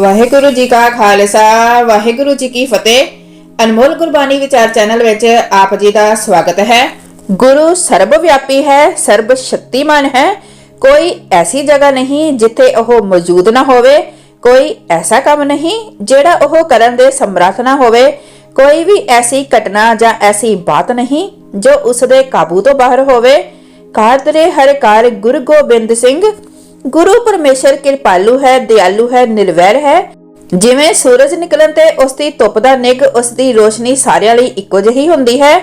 ਵਾਹਿਗੁਰੂ ਜੀ ਕਾ ਖਾਲਸਾ, ਵਾਹਿਗੁਰੂ ਜੀ ਕੀ ਫਤਿਹ। ਅਨਮੋਲ ਗੁਰਬਾਣੀ ਵਿਚਾਰ ਚੈਨਲ ਵਿੱਚ ਆਪ ਜੀ ਦਾ ਸਵਾਗਤ ਹੈ। ਗੁਰੂ ਸਰਬ ਵਿਆਪੀ ਹੈ ਸਰਬ ਸ਼ਕਤੀਮਾਨ ਹੈ। ਕੋਈ ਐਸੀ ਜਗ੍ਹਾ ਨਹੀਂ ਜਿੱਥੇ ਉਹ ਮੌਜੂਦ ਨਾ ਹੋਵੇ। ਕੋਈ ਐਸਾ ਕੰਮ ਨਹੀਂ ਜਿਹੜਾ ਉਹ ਕਰਨ ਦੇ ਸਮਰੱਥ ਨਾ ਹੋਵੇ। ਕੋਈ ਵੀ ਐਸੀ ਘਟਨਾ ਜਾਂ ਐਸੀ ਬਾਤ ਨਹੀਂ ਜੋ ਉਸ ਦੇ ਕਾਬੂ ਤੋਂ ਬਾਹਰ ਹੋਵੇ। ਕਾਦਰੇ ਹਰ ਕਾਰ ਗੁਰੂ ਗੋਬਿੰਦ ਸਿੰਘ ਗੁਰੂ ਪਰਮੇਸ਼ਰ ਕਿਰਪਾਲੂ ਹੈ, ਦਿਆਲੂ ਹੈ, ਨਿਰਵੈਰ ਹੈ। ਜਿਵੇਂ ਸੂਰਜ ਨਿਕਲਣ ਤੇ ਉਸ ਦੀ ਧੁੱਪ ਦਾ ਨਿਗ ਉਸ ਦੀ ਰੋਸ਼ਨੀ ਸਾਰਿਆਂ ਲਈ ਇੱਕੋ ਜਿਹੀ ਹੁੰਦੀ ਹੈ।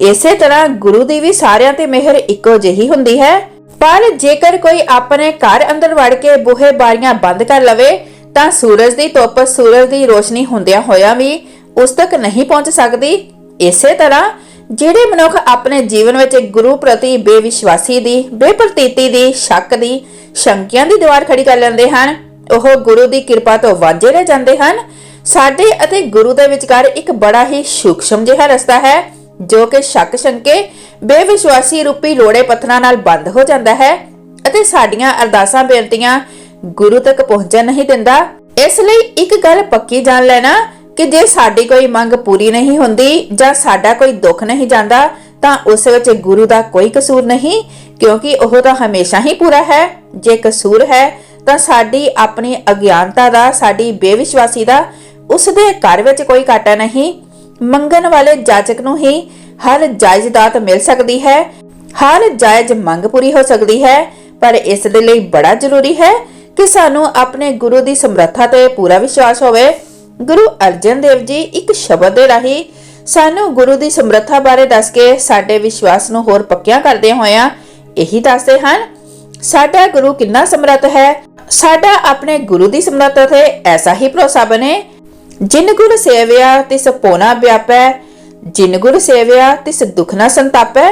ਇਸੇ ਤਰ੍ਹਾਂ ਗੁਰੂ ਦੀ ਵੀ ਸਾਰਿਆਂ ਤੇ ਮਿਹਰ ਇੱਕੋ ਜਿਹੀ ਹੁੰਦੀ ਹੈ। ਪਰ ਜੇਕਰ ਕੋਈ ਆਪਣੇ ਘਰ ਅੰਦਰ ਵੜ ਕੇ ਬੂਹੇ ਬਾਰੀਆਂ ਬੰਦ ਕਰ ਲਵੇ, ਤਾਂ ਸੂਰਜ ਦੀ ਧੁੱਪ, ਸੂਰਜ ਦੀ ਰੋਸ਼ਨੀ ਹੁੰਦਿਆਂ ਹੋਇਆਂ ਵੀ ਉਸ ਤੱਕ ਨਹੀਂ ਪਹੁੰਚ ਸਕਦੀ। ਇਸੇ ਤਰ੍ਹਾਂ ਜਿਹੜੇ ਮਨੁੱਖ ਆਪਣੇ ਜੀਵਨ ਵਿੱਚ ਗੁਰੂ ਪ੍ਰਤੀ ਬੇਵਿਸ਼ਵਾਸੀ ਦੀ, ਬੇਪ੍ਰਤੀਤੀ ਦੀ, ਸ਼ੱਕ ਦੀ ਸ਼ੰਕਿਆਂ ਦੀ ਦੀਵਾਰ ਖੜੀ ਕਰ ਲੈਂਦੇ ਹਨ। ਉਹ ਗੁਰੂ ਦੀ ਕਿਰਪਾ ਤੋਂ ਵਾਂਝੇ ਰਹਿ ਜਾਂਦੇ ਹਨ। ਸਾਡੇ ਅਤੇ ਗੁਰੂ ਦੇ ਵਿਚਕਾਰ ਇੱਕ ਬੜਾ ਹੀ ਸੂਖਸ਼ਮ ਜਿਹਾ ਰਸਤਾ ਹੈ, ਜੋ ਕਿ ਸ਼ੱਕ ਸ਼ੰਕੇ, ਬੇਵਿਸ਼ਵਾਸੀ ਰੂਪੀ ਲੋੜੇ ਪੱਥਰਾਂ ਨਾਲ ਬੰਦ ਹੋ ਜਾਂਦਾ ਹੈ ਅਤੇ ਸਾਡੀਆਂ ਅਰਦਾਸਾਂ, ਬੇਨਤੀਆਂ ਗੁਰੂ ਤੱਕ ਪਹੁੰਚਣ ਨਹੀਂ ਦਿੰਦਾ। ਇਸ ਲਈ ਇੱਕ ਗੱਲ ਪੱਕੀ ਜਾਣ ਲੈਣਾ ਕਿ ਜੇ ਸਾਡੀ ਕੋਈ ਮੰਗ ਪੂਰੀ ਨਹੀਂ ਹੁੰਦੀ ਜਾਂ ਸਾਡਾ ਕੋਈ ਦੁੱਖ ਨਹੀਂ ਜਾਂਦਾ, ਤਾਂ ਉਸ ਵਿੱਚ ਗੁਰੂ ਦਾ ਕੋਈ ਕਸੂਰ ਨਹੀਂ। ਕਿਉਂਕਿ ਉਹ ਤਾਂ ਹਮੇਸ਼ਾ ਹੀ ਪੂਰਾ ਹੈ। ਜੇ ਕਸੂਰ ਹੈ, ਤਾਂ ਸਾਡੀ ਆਪਣੀ ਅਗਿਆਨਤਾ ਦਾ, ਸਾਡੀ ਬੇਵਿਸ਼ਵਾਸੀ ਦਾ, ਉਸ ਦੇ ਘਰ ਵਿੱਚ ਕੋਈ ਘਾਟਾ ਨਹੀਂ। ਮੰਗਣ ਵਾਲੇ ਜਾਚਕ ਨੂੰ ਹੀ ਹਰ ਜਾਇਜ਼ ਦਾਤ ਮਿਲ ਸਕਦੀ ਹੈ। ਹਰ ਜਾਇਜ਼ ਮੰਗ ਪੂਰੀ ਹੋ ਸਕਦੀ ਹੈ, ਪਰ ਇਸ ਦੇ ਲਈ ਬੜਾ ਜ਼ਰੂਰੀ ਹੈ ਕਿ ਸਾਨੂੰ ਆਪਣੇ ਗੁਰੂ ਦੀ ਸਮਰੱਥਾ ਤੇ ਪੂਰਾ ਵਿਸ਼ਵਾਸ ਹੋਵੇ। ਗੁਰੂ ਅਰਜਨ ਦੇਵ ਜੀ ਇੱਕ ਸ਼ਬਦ ਦੇ ਰਾਹੀਂ ਸਾਨੂੰ ਗੁਰੂ ਦੀ ਸਮਰੱਥਾ ਬਾਰੇ ਦੱਸ ਕੇ ਸਾਡੇ ਵਿਸ਼ਵਾਸ ਨੂੰ ਹੋਰ ਪੱਕਿਆ ਕਰਦੇ ਹੋਇਆਂ ਇਹੀ ਦੱਸਦੇ ਹਨ, ਸਾਡਾ ਗੁਰੂ ਕਿੰਨਾ ਸਮਰੱਥ ਹੈ? ਸਾਡਾ ਆਪਣੇ ਗੁਰੂ ਦੀ ਸਮਰੱਥਾ ਤੇ ਐਸਾ ਹੀ ਭਰੋਸਾ ਬਣੇ? ਜਿਨ ਗੁਰ ਸੇਵਿਆ, ਤਿਸ ਪੋਨਾ ਵਿਆਪੈ। ਜਿਨ ਗੁਰ ਸੇਵਿਆ, ਤਿਸ ਦੁਖ ਨਾ ਸੰਤਾਪੈ।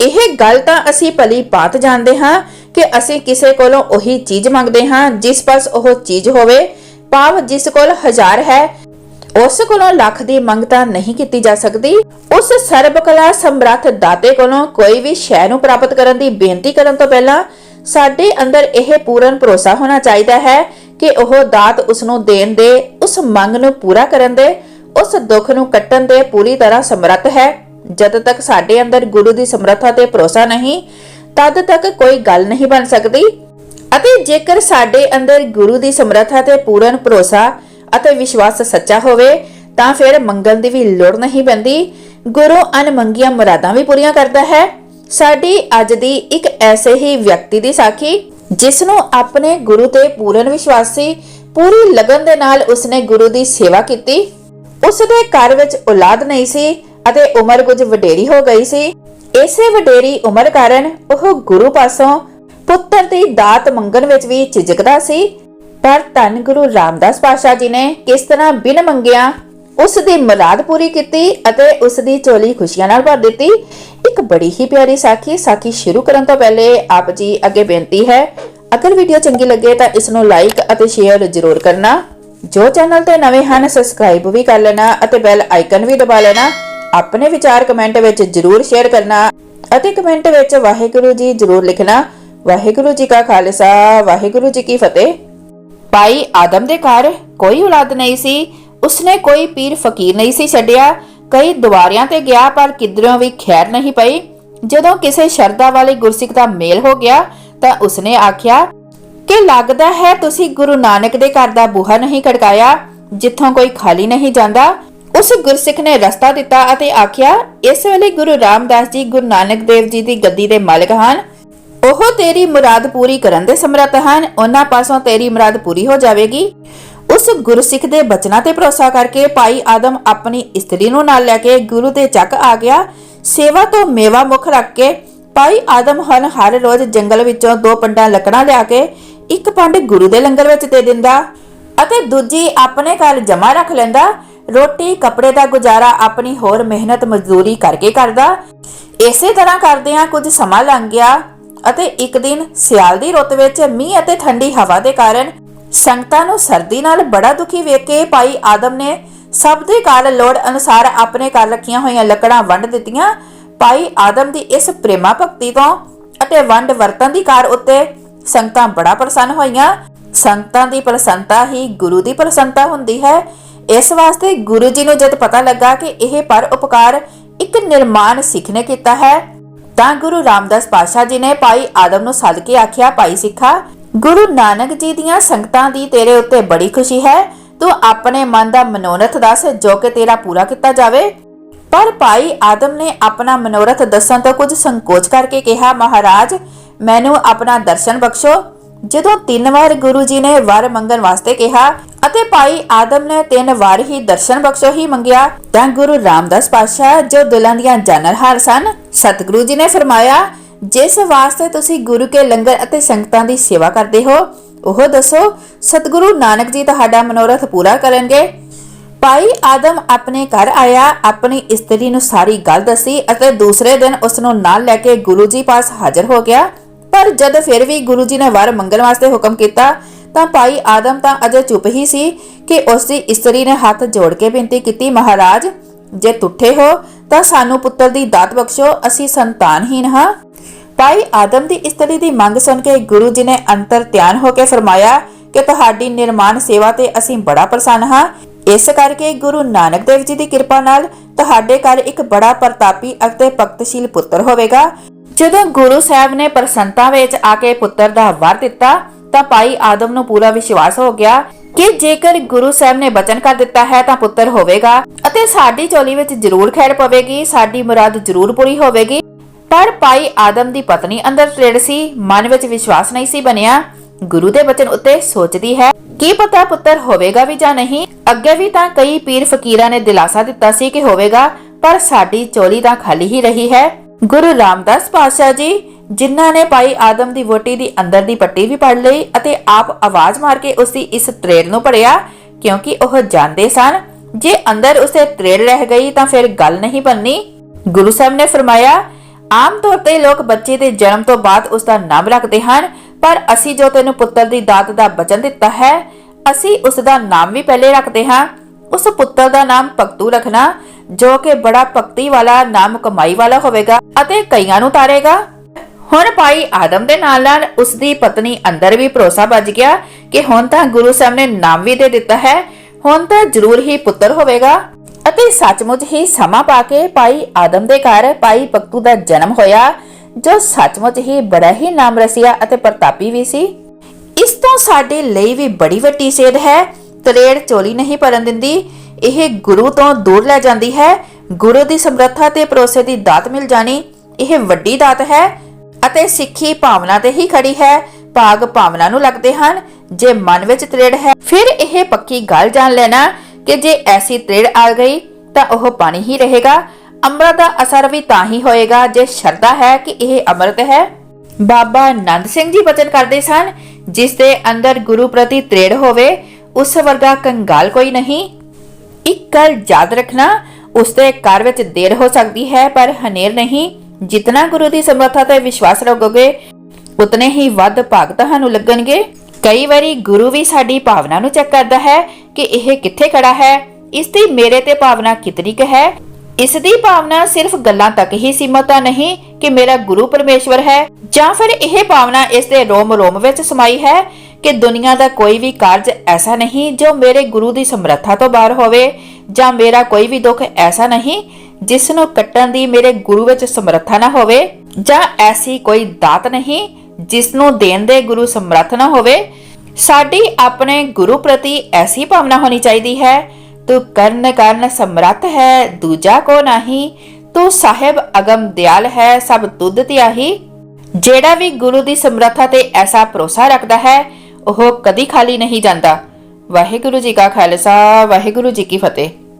ਇਹ ਗੱਲ ਤਾਂ ਅਸੀਂ ਭਲੀ ਬਾਤ ਜਾਣਦੇ ਹਾਂ ਕਿ ਅਸੀਂ ਕਿਸੇ ਕੋਲੋਂ ਉਹੀ ਚੀਜ਼ ਮੰਗਦੇ ਹਾਂ, ਜਿਸ ਪਾਸ ਉਹ ਚੀਜ਼ ਹੋਵੇ। ਭਾਵ ਜਿਸ ਕੋਲ ਹਜ਼ਾਰ ਹੈ ਉਸ ਕੋਲੋਂ ਲੱਖ ਦੀ ਮੰਗ ਤਾਂ ਨਹੀਂ ਕੀਤੀ ਜਾ ਸਕਦੀ। ਉਸ ਸਰਬ ਸਮਰੱਥ ਦਾਤੇ ਕੋਲੋਂ ਕੋਈ ਵੀ ਸ਼ੈ ਨੂੰ ਪ੍ਰਾਪਤ ਕਰਨ ਦੀ ਬੇਨਤੀ ਕਰਨ ਤੋਂ ਪਹਿਲਾਂ ਸਾਡੇ ਅੰਦਰ ਇਹ ਪੂਰਨ ਭਰੋਸਾ ਹੋਣਾ ਚਾਹੀਦਾ ਹੈ ਕਿ ਉਹ ਦਾਤ ਉਸ ਨੂੰ ਦੇਣ ਦੇ, ਉਸ ਮੰਗ ਨੂੰ ਪੂਰਾ ਕਰਨ ਦੇ, ਉਸ ਦੁੱਖ ਨੂੰ ਕੱਟਣ ਦੇ ਪੂਰੀ ਤਰ੍ਹਾਂ ਸਮਰੱਥ ਹੈ। ਜਦ ਤੱਕ ਸਾਡੇ ਅੰਦਰ ਗੁਰੂ ਦੀ ਸਮਰੱਥਾ ਤੇ ਭਰੋਸਾ ਨਹੀਂ, ਤਦ ਤੱਕ ਕੋਈ ਗੱਲ ਨਹੀਂ ਬਣ ਸਕਦੀ। ਅਤੇ ਜੇਕਰ ਸਾਡੇ ਅੰਦਰ ਗੁਰੂ ਦੀ ਸਮਰੱਥਾ ਤੇ ਪੂਰਨ ਭਰੋਸਾ ਅਤੇ ਵਿਸ਼ਵਾਸ ਸੱਚਾ ਹੋਵੇ, ਤਾਂ ਫਿਰ ਮੰਗਣ ਦੀ ਵੀ ਲੋੜ ਨਹੀਂ ਪੈਂਦੀ। ਗੁਰੂ ਅਨਮੰਗੀਆਂ ਮੁਰਾਦਾਂ ਵੀ ਪੂਰੀਆਂ ਕਰਦਾ ਹੈ। ਸਾਡੀ ਅੱਜ ਦੀ ਇੱਕ ਐਸੇ ਹੀ ਵਿਅਕਤੀ ਦੀ ਸਾਖੀ, ਜਿਸ ਨੂੰ ਆਪਣੇ ਗੁਰੂ ਤੇ ਪੂਰਨ ਵਿਸ਼ਵਾਸ ਸੀ, ਪੂਰੀ ਲਗਨ ਦੇ ਨਾਲ ਉਸਨੇ ਗੁਰੂ ਦੀ ਸੇਵਾ ਕੀਤੀ। ਉਸ ਦੇ ਘਰ ਵਿੱਚ ਔਲਾਦ ਨਹੀਂ ਸੀ ਅਤੇ ਉਮਰ ਕੁਝ ਵਡੇਰੀ ਹੋ ਗਈ ਸੀ। ਇਸੇ ਵਡੇਰੀ ਉਮਰ ਕਾਰਨ ਉਹ ਗੁਰੂ ਪਾਸੋਂ ਪੁੱਤਰ ਦੀ ਦਾਤ ਮੰਗਣ ਵਿੱਚ ਵੀ ਝਿਜਕਦਾ ਸੀ। ਪਰ ਧੰਨ ਗੁਰੂ ਰਾਮਦਾਸ ਪਾਸ਼ਾ ਜੀ ਨੇ ਕਿਸ ਤਰ੍ਹਾਂ ਬਿਨ ਮੰਗਿਆ ਉਸ ਦੀ ਮੁਰਾਦ ਪੂਰੀ ਕੀਤੀ ਅਤੇ ਉਸ ਦੀ ਝੋਲੀ ਖੁਸ਼ੀਆਂ ਨਾਲ ਭਰ ਦਿੱਤੀ। ਇੱਕ ਬੜੀ ਹੀ ਪਿਆਰੀ ਸਾਖੀ ਸਾਖੀ ਸ਼ੁਰੂ ਕਰਨ ਤੋਂ ਪਹਿਲੇ ਆਪ ਜੀ ਅੱਗੇ ਬੇਨਤੀ ਹੈ, ਅਗਰ ਵੀਡੀਓ ਚੰਗੀ ਲੱਗੇ ਤਾਂ ਇਸ ਨੂੰ ਲਾਈਕ ਅਤੇ ਸ਼ੇਅਰ ਜ਼ਰੂਰ ਕਰਨਾ। ਜੋ ਚੈਨਲ ਤੇ ਨਵੇਂ ਹਨ ਸਬਸਕ੍ਰਾਈਬ ਵੀ ਕਰ ਲੈਣਾ ਅਤੇ ਬੈਲ ਆਈਕਨ ਵੀ ਦਬਾ ਲੈਣਾ। ਆਪਣੇ ਵਿਚਾਰ ਕਮੈਂਟ ਵਿੱਚ ਜ਼ਰੂਰ ਸ਼ੇਅਰ ਕਰਨਾ ਅਤੇ ਕਮੈਂਟ ਵਿੱਚ ਵਾਹਿਗੁਰੂ ਜੀ ਜ਼ਰੂਰ ਲਿਖਣਾ। ਵਾਹਿਗੁਰੂ ਜੀ ਕਾ ਖਾਲਸਾ, ਵਾਹਿਗੁਰੂ ਜੀ ਕੀ ਫਤਿਹ। ਭਾਈ ਆਦਮ ਦੇ ਘਰ ਕੋਈ ਔਲਾਦ ਨਹੀਂ ਸੀ। ਉਸਨੇ ਕੋਈ ਪੀਰ ਫਕੀਰ ਨਹੀਂ ਸੀ ਛੱਡਿਆ। ਕਈ ਦੁਆਰਿਆਂ ਤੇ ਗਿਆ, ਪਰ ਕਿਧਰੋਂ ਵੀ ਖੈਰ ਨਹੀਂ ਪਈ। ਜਦੋਂ ਕਿਸੇ ਸ਼ਰਧਾ ਵਾਲੇ ਗੁਰਸਿੱਖ ਦਾ ਮੇਲ ਹੋ ਗਿਆ, ਤਾਂ ਉਸਨੇ ਆਖਿਆ ਕਿ ਲੱਗਦਾ ਹੈ ਤੁਸੀਂ ਗੁਰੂ ਨਾਨਕ ਦੇ ਘਰ ਦਾ ਬੂਹਾ ਨਹੀਂ ਖੜਕਾਇਆ, ਜਿੱਥੋਂ ਕੋਈ ਖਾਲੀ ਨਹੀਂ ਜਾਂਦਾ। ਉਸ ਗੁਰਸਿੱਖ ਨੇ ਰਸਤਾ ਦਿੱਤਾ ਅਤੇ ਆਖਿਆ, ਇਸ ਵੇਲੇ ਗੁਰੂ ਰਾਮਦਾਸ ਜੀ ਗੁਰੂ ਨਾਨਕ ਦੇਵ ਜੀ ਦੀ ਗੱਦੀ ਦੇ ਮਾਲਕ ਹਨ। ਉਹ ਤੇਰੀ ਮੁਰਾਦ ਪੂਰੀ ਕਰਨ ਦੇ ਸਮਰੱਥ ਹਨ, ਉਹਨਾਂ ਪਾਸੋਂ ਤੇਰੀ ਮੁਰਾਦ ਪੂਰੀ ਹੋ ਜਾਵੇਗੀ। ਉਸ ਗੁਰਸਿੱਖ ਦੇ ਬਚਨਾਂ ਤੇ ਭਰੋਸਾ ਕਰਕੇ ਭਾਈ ਆਦਮ ਆਪਣੀ ਇਸਤਰੀ ਨੂੰ ਨਾਲ ਲੈ ਕੇ ਗੁਰੂ ਦੇ ਚੱਕ ਆ ਗਿਆ। ਸੇਵਾ ਤੋਂ ਮੇਵਾ ਮੁਖ ਰੱਖ ਕੇ ਭਾਈ ਆਦਮ ਹਨ ਹਰ ਰੋਜ਼ ਜੰਗਲ ਵਿੱਚੋਂ ਦੋ ਪੰਡਾਂ ਲੱਕੜਾਂ ਲਿਆ ਕੇ ਇੱਕ ਪੰਡ ਗੁਰੂ ਦੇ ਲੰਗਰ ਵਿੱਚ ਦੇ ਦਿੰਦਾ ਅਤੇ ਦੂਜੀ ਆਪਣੇ ਘਰ ਜਮਾ ਰੱਖ ਲੈਂਦਾ। ਰੋਟੀ, ਕੱਪੜੇ ਦਾ ਗੁਜ਼ਾਰਾ ਆਪਣੀ ਹੋਰ ਮਿਹਨਤ ਮਜ਼ਦੂਰੀ ਕਰਕੇ ਕਰਦਾ। ਇਸੇ ਤਰ੍ਹਾਂ ਕਰਦਿਆਂ ਕੁਝ ਸਮਾਂ ਲੰਘ ਗਿਆ। ਅਤੇ ਇੱਕ ਦਿਨ ਸਿਆਲ ਦੀ ਰੁੱਤ ਵਿੱਚ ਮੀਂਹ ਅਤੇ ਠੰਡੀ ਹਵਾ ਦੇ ਕਾਰਨ ਸੰਗਤਾਂ ਨੂੰ ਸਰਦੀ ਨਾਲ ਬੜਾ ਦੁਖੀ ਵੇਖ ਕੇ ਭਾਈ ਆਦਮ ਨੇ ਸਭ ਦੇ ਘਰ ਲੋੜ ਅਨੁਸਾਰ ਆਪਣੇ ਘਰ ਰੱਖੀਆਂ ਹੋਈਆਂ ਲੱਕੜਾਂ ਵੰਡ ਦਿੱਤੀਆਂ। ਭਾਈ ਆਦਮ ਦੀ ਇਸ ਪ੍ਰੇਮਾ ਭਗਤੀ ਤੋਂ ਅਤੇ ਵੰਡ ਵਰਤਨ ਦੀ ਕਾਰ ਉੱਤੇ ਸੰਗਤਾਂ ਬੜਾ ਪ੍ਰਸੰਨ ਹੋਈਆਂ। ਸੰਤਾਂ ਦੀ ਪ੍ਰਸੰਨਤਾ ਹੀ ਗੁਰੂ ਦੀ ਪ੍ਰਸੰਨਤਾ ਹੁੰਦੀ ਹੈ। ਇਸ ਵਾਸਤੇ ਗੁਰੂ ਜੀ ਨੂੰ ਜਦ ਪਤਾ ਲੱਗਾ ਕਿ ਇਹ ਪਰ ਉਪਕਾਰ ਇੱਕ ਨਿਰਮਾਣ ਸਿੱਖ ਨੇ ਕੀਤਾ ਹੈ ਤਾਂ ਗੁਰੂ ਰਾਮਦਾਸ ਪਾਤਸ਼ਾਹ ਜੀ ਨੇ ਭਾਈ ਆਦਮ ਨੂੰ ਸੱਦ ਕੇ ਆਖਿਆ, ਭਾਈ ਸਿੱਖਾ, ਗੁਰੂ ਨਾਨਕ ਜੀ ਦੀਆਂ ਸੰਗਤਾਂ ਦੀ ਤੇਰੇ ਉੱਤੇ ਬੜੀ ਖੁਸ਼ੀ ਹੈ। ਤੂੰ ਆਪਣੇ ਮਨ ਦਾ ਮਨੋਰਥ ਦੱਸ ਜੋ ਕਿ ਤੇਰਾ ਪੂਰਾ ਕੀਤਾ ਜਾਵੇ। ਪਰ ਭਾਈ ਆਦਮ ਨੇ ਆਪਣਾ ਮਨੋਰਥ ਦੱਸਣ ਤੋਂ ਕੁਝ ਸੰਕੋਚ ਕਰਕੇ ਕਿਹਾ, ਮਹਾਰਾਜ, ਮੈਨੂੰ ਆਪਣਾ ਦਰਸ਼ਨ ਬਖਸ਼ੋ। ਜਦੋਂ ਤਿੰਨ ਵਾਰ ਗੁਰੂ ਜੀ ਨੇ ਵਰ ਮੰਗਣ ਵਾਸਤੇ ਕਿਹਾ ਅਤੇ ਭਾਈ ਆਦਮ ਨੇ ਤਿੰਨ ਵਾਰ ਹੀ ਦਰਸ਼ਨ ਬਖਸ਼ੋ ਹੀ ਮੰਗਿਆ। ਤਾਂ ਗੁਰੂ ਰਾਮਦਾਸ ਪਾਤਸ਼ਾਹ, ਜੋ ਦਿਲਾਂ ਦੀਆਂ ਜਾਣਹਾਰ ਸਨ, ਸਤਿਗੁਰੂ ਜੀ ਨੇ ਫਰਮਾਇਆ, ਜਿਸ ਵਾਸਤੇ ਤੁਸੀਂ ਗੁਰੂ ਕੇ ਲੰਗਰ ਅਤੇ ਸੰਗਤਾਂ ਦੀ ਸੇਵਾ ਕਰਦੇ ਹੋ, ਉਹ ਦੱਸੋ, ਸਤਿਗੁਰੂ ਨਾਨਕ ਜੀ ਤੁਹਾਡਾ ਮਨੋਰਥ ਪੂਰਾ ਕਰਨਗੇ। ਭਾਈ ਆਦਮ ਆਪਣੇ ਘਰ ਆਇਆ, ਆਪਣੀ ਇਸਤਰੀ ਨੂੰ ਸਾਰੀ ਗੱਲ ਦੱਸੀ ਅਤੇ ਦੂਸਰੇ ਦਿਨ ਉਸ ਨੂੰ ਨਾਲ ਲੈ ਕੇ ਗੁਰੂ ਜੀ ਪਾਸ ਹਾਜ਼ਰ ਹੋ ਗਿਆ। ਪਰ ਜਦ ਫਿਰ ਵੀ ਗੁਰੂ ਜੀ ਨੇ ਵਰ ਮੰਗਣ ਵਾਸਤੇ ਹੁਕਮ ਕੀਤਾ ਤਾਂ ਭਾਈ ਆਦਮ ਤਾਂ ਅਜੇ ਚੁੱਪ ਹੀ ਸੀ ਕਿ ਉਸ ਦੀ ਇਸਤਰੀ ਨੇ ਹੱਥ ਜੋੜ ਕੇ ਬੇਨਤੀ ਕੀਤੀ, ਮਹਾਰਾਜ, ਜੇ ਤੁੱਠੇ ਹੋ, ਤਾਂ ਸਾਨੂੰ ਪੁੱਤਰ ਦੀ ਦਾਤ ਬਖਸ਼ੋ, ਅਸੀਂ ਸੰਤਾਨਹੀਨ ਹਾਂ। ਭਾਈ ਆਦਮ ਦੀ ਇਸਤਰੀ ਦੀ ਮੰਗ ਸੁਣ ਕੇ ਗੁਰੂ ਜੀ ਨੇ ਅੰਤਰ ਧਿਆਨ ਹੋ ਕੇ ਫਰਮਾਇਆ ਕਿ ਤੁਹਾਡੀ ਨਿਰਮਾਣ ਸੇਵਾ ਤੇ ਅਸੀਂ ਬੜਾ ਪ੍ਰਸੰਨ ਹਾਂ। ਇਸ ਕਰਕੇ ਗੁਰੂ ਨਾਨਕ ਦੇਵ ਜੀ ਦੀ ਕਿਰਪਾ ਨਾਲ ਤੁਹਾਡੇ ਘਰ ਇੱਕ ਬੜਾ ਪ੍ਰਤਾਪੀ ਅਤੇ ਭਗਤਸ਼ੀਲ ਪੁੱਤਰ ਹੋਵੇਗਾ। ਜਦੋਂ ਗੁਰੂ ਸਾਹਿਬ ਨੇ ਪ੍ਰਸੰਨਤਾ ਵਿੱਚ ਆ ਕੇ ਪੁੱਤਰ ਦਾ ਵਰ ਦਿੱਤਾ ਤਾਂ ਭਾਈ ਆਦਮ ਨੂੰ ਪੂਰਾ ਵਿਸ਼ਵਾਸ ਹੋ ਗਿਆ ਕਿ ਜੇਕਰ ਗੁਰੂ ਸਾਹਿਬ ਨੇ ਬਚਨ ਕਰ ਦਿੱਤਾ ਹੈ ਤਾਂ ਪੁੱਤਰ ਹੋਵੇਗਾ ਅਤੇ ਸਾਡੀ ਝੋਲੀ ਵਿੱਚ ਜ਼ਰੂਰ ਖੈਰ ਪਵੇਗੀ, ਸਾਡੀ ਮੁਰਾਦ ਜ਼ਰੂਰ ਪੂਰੀ ਹੋਵੇਗੀ। ਪਰ ਭਾਈ ਆਦਮ ਦੀ ਪਤਨੀ ਅੰਦਰ ਤ੍ਰਿੜ ਸੀ, ਮਨ ਵਿੱਚ ਵਿਸ਼ਵਾਸ ਨਹੀਂ ਸੀ ਬਣਿਆ। ਗੁਰੂ ਦੇ ਬਚਨ ਉੱਤੇ ਸੋਚਦੀ ਹੈ, ਕੀ ਪਤਾ ਪੁੱਤਰ ਹੋਵੇਗਾ ਵੀ ਜਾਂ ਨਹੀਂ? ਅੱਗੇ ਵੀ ਤਾਂ ਕਈ ਪੀਰ ਫਕੀਰਾਂ ਨੇ ਦਿਲਾਸਾ ਦਿੱਤਾ ਸੀ ਕਿ ਹੋਵੇਗਾ, ਪਰ ਸਾਡੀ ਚੋਲੀ ਤਾਂ ਖਾਲੀ ਹੀ ਰਹੀ ਹੈ। ਗੁਰੂ ਰਾਮਦਾਸ ਪਾਤਸ਼ਾਹ ਜੀ, ਜਿਨ੍ਹਾਂ ਨੇ ਭਾਈ ਆਦਮ ਦੀ ਵੋਟੀ ਦੀ ਅੰਦਰ ਦੀ ਪੱਟੀ ਵੀ ਪੜ ਲਈ ਅਤੇ ਆਪ ਆਵਾਜ਼ ਮਾਰ ਕੇ ਉਸ ਦੀ ਇਸ ਤਰੇੜ ਨੂੰ ਪੜਿਆ ਕਿਉਂਕਿ ਉਹ ਜਾਣਦੇ ਸਨ, ਜੇ ਅੰਦਰ ਉਸੇ ਤਰੇੜ ਰਹਿ ਗਈ ਤਾਂ ਫਿਰ ਗੱਲ ਨਹੀਂ ਬਣਨੀ। ਗੁਰੂ ਸਾਹਿਬ ਨੇ ਫਰਮਾਇਆ, ਆਮ ਤੌਰ ਤੇ ਲੋਕ ਬੱਚੇ ਦੇ ਜਨਮ ਤੋਂ ਬਾਅਦ ਉਸ ਦਾ ਨਾਮ ਰੱਖਦੇ ਹਨ, ਪਰ ਅਸੀਂ ਜੋ ਤੈਨੂੰ ਪੁੱਤਰ ਦੀ ਦਾਤ ਦਾ ਬਚਨ ਦਿੱਤਾ ਹੈ, ਅਸੀਂ ਉਸ ਦਾ ਨਾਮ ਵੀ ਪਹਿਲੇ ਰੱਖਦੇ ਹਾਂ। ਉਸ ਪੁੱਤਰ ਦਾ ਨਾਮ ਭਗਤੂ ਰੱਖਣਾ, ਜੋ ਕਿ ਬੜਾ ਭਗਤੀ ਵਾਲਾ, ਨਾਮ ਕਮਾਈ ਵਾਲਾ ਹੋਵੇਗਾ ਅਤੇ ਕਈਆਂ ਨੂੰ ਤਾਰੇਗਾ। ਹੁਣ ਭਾਈ ਆਦਮ ਦੇ ਨਾਲ ਨਾਲ ਉਸ ਦੀ ਪਤਨੀ ਅੰਦਰ ਵੀ ਭਰੋਸਾ ਵੱਜ ਗਿਆ ਕਿ ਹੁਣ ਤਾਂ ਗੁਰੂ ਸਾਹਿਬ ਨੇ ਨਾਮ ਵੀ ਦੇ ਦਿੱਤਾ ਹੈ। ਹੁਣ ਤਾਂ ਜ਼ਰੂਰ ਹੀ ਪੁੱਤਰ ਹੋਵੇਗਾ ਅਤੇ ਸੱਚਮੁੱਚ ਹੀ ਸਮਾਂ ਪਾ ਕੇ ਭਾਈ ਆਦਮ ਦੇ ਘਰ ਭਾਈ ਭਗਤੂ ਦਾ ਜਨਮ ਹੋਇਆ, ਜੋ ਸੱਚਮੁੱਚ ਹੀ ਬੜਾ ਹੀ ਨਾਮ ਰਸੀਆ ਅਤੇ ਪ੍ਰਤਾਪੀ ਵੀ ਸੀ। ਇਸ ਤੋਂ ਸਾਡੇ ਲਈ ਵੀ ਬੜੀ ਵੱਡੀ ਸੇਧ ਹੈ। ਤਰੇੜ ਚੋਲੀ ਨਹੀਂ ਭਰਨ ਦਿੰਦੀ। ਇਹ ਗੁਰੂ ਤੋਂ ਦੂਰ ਲੈ ਜਾਂਦੀ ਹੈ। ਗੁਰੂ ਦੀ ਸਮਰੱਥਾ ਤੇ ਭਰੋਸੇ ਦੀ ਦਾਤ ਮਿਲ ਜਾਣੀ। ਇਹ ਵੱਡੀ ਦਾਤ ਹੈ ਅਤੇ ਸਿੱਖੀ ਭਾਵਨਾ ਤੇ ਹੀ ਖੜੀ ਹੈ। ਭਾਗ ਭਾਵਨਾ ਨੂੰ ਲੱਗਦੇ ਹਨ। ਜੇ ਮਨ ਵਿੱਚ ਤਰੇੜ ਹੈ, ਫਿਰ ਇਹ ਪੱਕੀ ਗੱਲ ਜਾਣ ਲੈਣਾ ਕਿ ਜੇ ਐਸੀ ਤਰੇੜ ਆ ਗਈ, ਤਾਂ ਉਹ ਪਾਣੀ ਹੀ ਰਹੇਗਾ। ਅੰਮ੍ਰਿਤ ਦਾ ਅਸਰ ਵੀ ਤਾਂ ਹੀ ਹੋਏਗਾ ਜੇ ਸ਼ਰਧਾ ਹੈ ਕਿ ਇਹ ਅੰਮ੍ਰਿਤ ਹੈ। ਬਾਬਾ ਆਨੰਦ ਸਿੰਘ ਜੀ ਬਚਨ ਕਰਦੇ ਸਨ, ਜਿਸ ਦੇ ਅੰਦਰ ਗੁਰੂ ਪ੍ਰਤੀ ਤਰੇੜ ਹੋਵੇ ਉਸ ਵਰਗਾ ਕੰਗਾਲ ਕੋਈ ਨਹੀਂ। ਇੱਕ ਗੱਲ ਯਾਦ ਰੱਖਣਾ ਉਸ ਦੇ ਘਰ ਵਿੱਚ ਦੇਰ ਹੋ ਸਕਦੀ ਹੈ, ਪਰ ਹਨੇਰ ਨਹੀਂ। ਜਿਤਨਾ ਗੁਰੂ ਦੀ ਸਮਰੱਥਾ ਤੇ ਵਿਸ਼ਵਾਸ ਰੱਖੋਗੇ, ਉਤਨੇ ਹੀ ਵੱਧ ਭਾਗ ਤੁਹਾਨੂੰ ਲੱਗਣਗੇ। ਕਈ ਵਾਰੀ ਗੁਰੂ ਵੀ ਸਾਡੀ ਭਾਵਨਾ ਨੂੰ ਚੈੱਕ ਕਰਦਾ ਹੈ ਕਿ ਇਹ ਕਿੱਥੇ ਖੜਾ ਹੈ। ਇਸ ਦੀ ਮੇਰੇ ਤੇ ਭਾਵਨਾ ਕਿਤਨੀ ਕੁ ਹੈ? ਇਸ ਦੀ ਭਾਵਨਾ ਸਿਰਫ ਗੱਲਾਂ ਤੱਕ ਹੀ ਸੀਮਤ ਨਹੀਂ ਕਿ ਮੇਰਾ ਗੁਰੂ ਪਰਮੇਸ਼ਵਰ ਹੈ, ਜਾਂ ਫਿਰ ਇਹ ਭਾਵਨਾ ਇਸ ਦੇ ਰੋਮ ਰੋਮ ਵਿੱਚ ਸਮਾਈ ਹੈ। ਕਿ ਦੁਨੀਆ ਦਾ ਕੋਈ ਵੀ ਕਾਰਜ ਐਸਾ ਨਹੀਂ ਜੋ ਮੇਰੇ ਗੁਰੂ ਦੀ ਸਮਰੱਥਾ ਤੋਂ ਬਾਹਰ ਹੋਵੇ ਜਾਂ ਮੇਰਾ ਕੋਈ ਵੀ ਦੁੱਖ ਐਸਾ ਨਹੀਂ ਜਿਸ ਨੂੰ ਕੱਟਣ ਦੀ ਮੇਰੇ ਗੁਰੂ ਵਿੱਚ ਸਮਰੱਥਾ ਨਾ ਹੋਵੇ ਜਾਂ ਐਸੀ ਕੋਈ ਦਾਤ ਨਹੀਂ ਜਿਸ ਨੂੰ ਦੇਣ ਦੇ ਗੁਰੂ ਸਮਰੱਥ ਨਾ ਹੋਵੇ। ਸਾਡੀ ਆਪਣੇ ਗੁਰੂ ਪ੍ਰਤੀ ਐਸੀ ਭਾਵਨਾ ਹੋਣੀ ਚਾਹੀਦੀ ਹੈ, ਤੂੰ ਕਰਨ ਕਰਨ ਸਮਰੱਥ ਹੈ, ਦੂਜਾ ਕੋ ਨਹੀਂ, ਤੂੰ ਸਾਹਿਬ ਅਗਮ ਦਿਆਲ ਹੈ, ਸਭ ਤੁਧ ਧਿਆਹੀ ਜਿਹੜਾ ਵੀ ਗੁਰੂ ਦੀ ਸਮਰੱਥਾ ਤੇ ਐਸਾ ਭਰੋਸਾ ਰੱਖਦਾ ਹੈ ਉਹ ਕਦੀ ਖਾਲੀ ਨਹੀਂ ਜਾਂਦਾ। ਵਾਹਿਗੁਰੂ ਜੀ ਕਾ ਖਾਲਸਾ ਵਾਹਿਗੁਰੂ ਜੀ ਕੀ ਫਤਿਹ।